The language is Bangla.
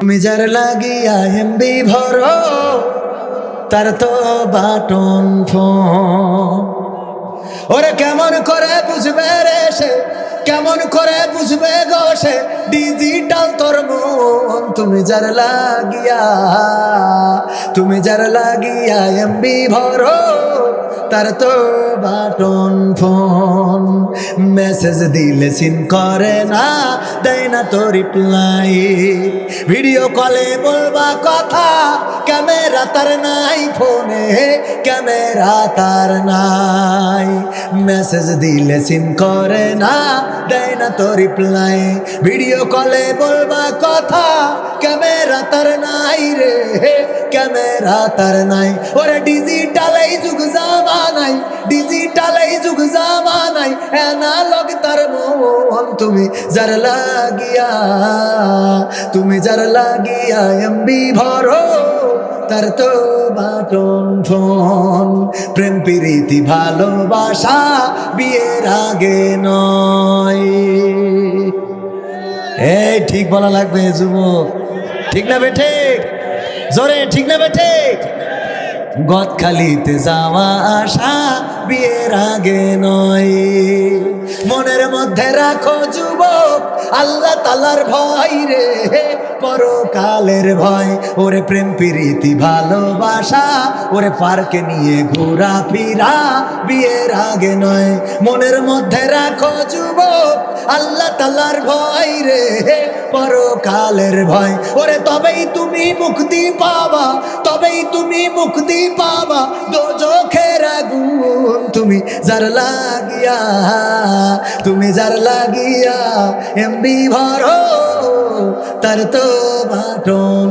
তুমি যার লাগিয়া এমবি ভরো, তার তো বাটন ওরে কেমন করে বুঝবে রে সে? কেমন করে বুঝবে গো সে? ডিজিটাল তোর মন, তুমি যার লাগিয়া, তুমি যার লাগিয়া এমবি ভরো তার তো বাটন ফোন। মেসেজ দিলে সিন করে না, দেয় না তো রিপ্লাই। ভিডিও কলে বলবা কথা, ক্যামেরা তার নাই, ফোনে ক্যামেরা তার নাই। মেসেজ দিলে সিন করে না, দেয় না তো রিপ্লাই। ভিডিও কলে বলবা কথা, ক্যামেরা তার নাই রে, ক্যামেরা তার নাই। ওরে ডিজিটাল এই যুগ জামানাই ডিজিটাল এই যুগ জামানাই অ্যানালগ তার মন তুমি যার লাগিয়া, তুমি যার লাগিয়া এমবি ভরো, তার তো বাটন ফোন প্রেম, প্রীতি, ভালোবাসা বিয়ের আগে নয়। এই ঠিক বলা লাগবে, যুবক। ঠিক না বে ঠিক? জোরে, ঠিক না বে ঠিক? গদখালিতে যাওয়া আসা বিয়ের আগে নয়। মনের মধ্যে রাখো যুবক, আল্লাহ তালার ভয় রে। পরকালের ভয়, ওরে প্রেম, প্রীতি, ভালোবাসা, ওরে পার্কে নিয়ে ঘোরা ফিরা বিয়ের আগে নয়। মনের মধ্যে রাখো যুবক, আল্লাহ তালার ভয় রে। পরকালের ভয়, ওরে তবেই তুমি মুক্তি পাবা। তুমি মুক্তি পাবা দোজখের আগুন। তুমি যার লাগিয়া, তুমি যার লাগিয়া এমবি ভরো, তার তো বাটন